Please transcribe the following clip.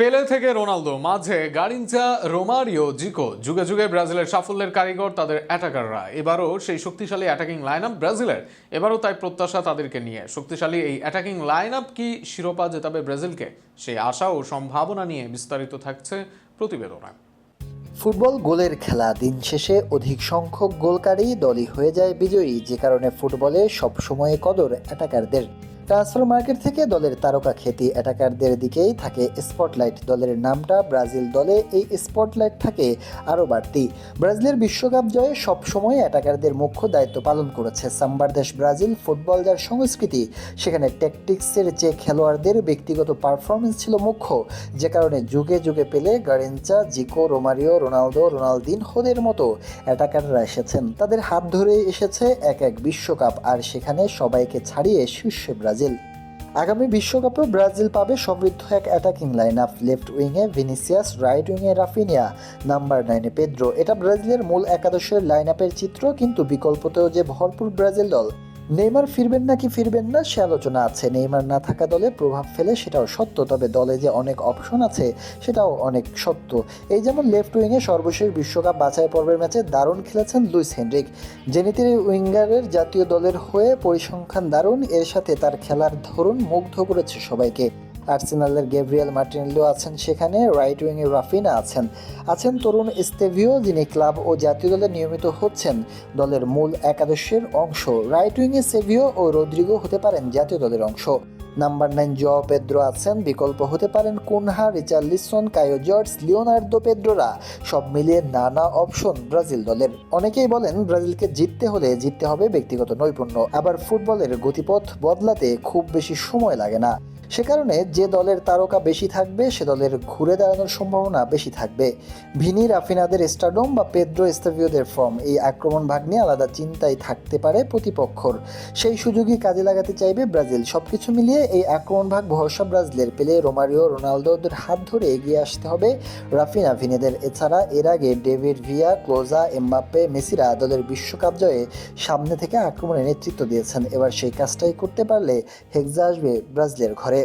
পেলে থেকে রোনালদো, মাঝে গারিনচা রোমারিও, জিকো, যুগে যুগে ব্রাজিলের সাফল্যের কারিগর তাদের অ্যাটাকাররা। এবারও সেই শক্তিশালী অ্যাটাকিং লাইন আপ ব্রাজিলের। এবারও তাই প্রত্যাশা তাদেরকে নিয়ে। শক্তিশালী এই অ্যাটাকিং লাইন আপ কি শিরোপা জেতাবে ব্রাজিলকে? সেই আশা ও সম্ভাবনা নিয়ে বিস্তারিত থাকছে প্রতিবেদনায় ফুটবল গোলের খেলা দিন শেষে অধিক সংখ্যক গোলকারী দলই হয়ে যায় বিজয়ী, যে কারণে ফুটবলে সবসময় কদর অ্যাটাকারদের। ট্রান্সফার মার্কেট থেকে দলের তারকা খ্যাতি অ্যাটাকারদের দিকেই থাকে স্পটলাইট দলের নামটা ব্রাজিল দলে এই স্পটলাইট থাকে আরও বাড়তি। ব্রাজিলের বিশ্বকাপ জয়ে সবসময় অ্যাটাকারদের মুখ্য দায়িত্ব পালন করেছে সাম্বার দেশ ব্রাজিল ফুটবল যার সংস্কৃতি। সেখানে ট্যাকটিক্সের যে খেলোয়াড়দের ব্যক্তিগত পারফরমেন্স ছিল মুখ্য, যে কারণে যুগে যুগে পেলে গারেঞ্চা জিকো রোমারিও রোনালদো রোনালদিন হোদের মতো অ্যাটাকাররা এসেছেন। তাদের হাত ধরে এসেছে এক এক বিশ্বকাপ, আর সেখানে সবাইকে ছাড়িয়ে শীর্ষে ব্রাজিল। আগামী বিশ্বকাপেও ব্রাজিল পাবে সমৃদ্ধ এক অ্যাটাকিং লাইন আপ লেফট উইংয়ে ভিনিসিয়াস রাইট উইংয়ে রাফিনিয়া নাম্বার নাইনে পেদ্রো এটা ব্রাজিলের মূল একাদশের লাইন আপের চিত্র, কিন্তু বিকল্পতেও যে ভরপুর ব্রাজিল দল নেইমার ফিরবেন নাকি ফিরবেন না, সে আলোচনা আছে। নেইমার না থাকা দলে প্রভাব ফেলে সেটাও সত্য, তবে দলে যে অনেক অপশন আছে, সেটাও অনেক সত্য। এই যেমন লেফট উইংয়ে সর্বশেষ বিশ্বকাপ বাছাই পর্বের ম্যাচে দারুণ খেলেছেন লুইস হেনরিক। জেনিতির উইঙ্গারের জাতীয় দলের হয়ে পরিসংখ্যান দারুণ, এর সাথে তার খেলার ধরুন মুগ্ধ করেছে সবাইকে। আর্সেনালের গেব্রিয়েল মার্টিনেলো আছেন সেখানে রাইট উইংয়ে রাফিনা আছেন। আছেন তরুণ স্তেভিও, যিনি ক্লাব ও জাতীয় দলে নিয়মিত হচ্ছেন। দলের মূল একাদশের অংশ। রাইট উইংয়ে সেভিও ও রদ্রিগো হতে পারেন জাতীয় দলের অংশ। নাম্বার নাইন জ পেদ্রো আছেন। বিকল্প হতে পারেন Cunha, Richarlison, Caio Jorge, Leonardo পেদ্রোরা। সব মিলিয়ে নানা অপশন ব্রাজিল দলের। অনেকেই বলেন ব্রাজিলকে জিততে হলে জিততে হবে ব্যক্তিগত নৈপুণ্য। আবার ফুটবলের গতিপথ বদলাতে খুব বেশি সময় লাগে না। সে কারণে যে দলের তারকা বেশি থাকবে, সে দলের ঘুরে দাঁড়ানোর সম্ভাবনা বেশি থাকবে। ভিনি, রাফিনাদের স্টাডম বা পেদ্রো এস্তাভিওদের ফর্ম, এই আক্রমণ ভাগ নিয়ে আলাদা চিন্তাই থাকতে পারে প্রতিপক্ষর। সেই সুযোগই কাজে লাগাতে চাইবে ব্রাজিল। সবকিছু মিলিয়ে এই আক্রমণ ভাগ ভরসা ব্রাজিলের পেলে রোমারিও রোনালদোদের হাত ধরে এগিয়ে আসতে হবে রাফিনা ভিনেদের। এছাড়া এর আগে ডেভিড ভিয়া, ক্লোজা, এমবাপ্পে, মেসিরা দলের বিশ্বকাপ জয়ে সামনে থেকে আক্রমণে নেতৃত্ব দিয়েছেন। এবার সেই কাজটাই করতে পারলে হেক্সা আসবে ব্রাজিলের ঘরে।